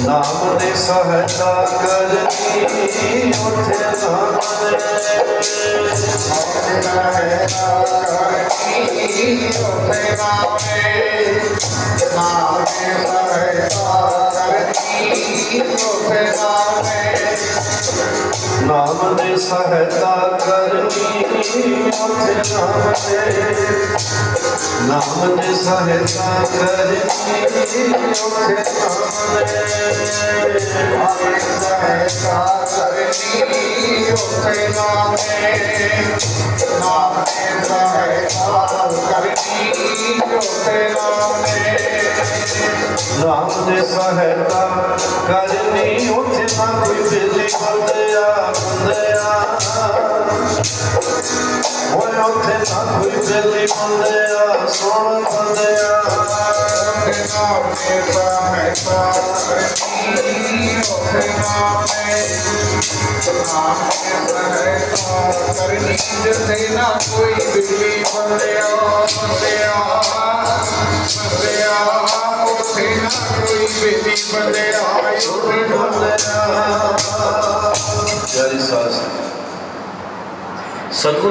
ਨਾਮ ਦੇ ਸਹਾਇਤਾ ਕਰਨੀ ਉਥੇ ਨਾਮ ਨਾਮ ਦੇ ਸਹਾਇਤਾ ਕਰਨੀ ਉਥੇ ਨਾਮ ਦੇ ਨਾਮ ਦੇ ਸਹਾਇਤਾ ਕਰਨੀ ਉਥੇ ਦੇ ਨਾਮ ਕਰਨੀ ਉਥੇ ਨਾ ਕੋਈ ਬਿਜਲੀ ਬੰਦਿਆ ਬੰਦਿਆ ਓਏ ਉਥੇ ਨਾ ਕੋਈ ਬਿਜਲੀ ਬੰਦਿਆ ਸੋਹਣ ਬੰਦਿਆ ਨਾ ਕੋਈ ਬਿਜਲੀ ਬੰਦਿਆ ਬੰਦਿਆ ਬੰਦਿਆ ਉੱਥੇ ਨਾ ਕੋਈ ਬਿਜਲੀ ਬੰਦਿਆ ਉੱਥੇ ਬੰਦਿਆ ਜੈ ਸਾਸ ਸਤਿਗੁਰ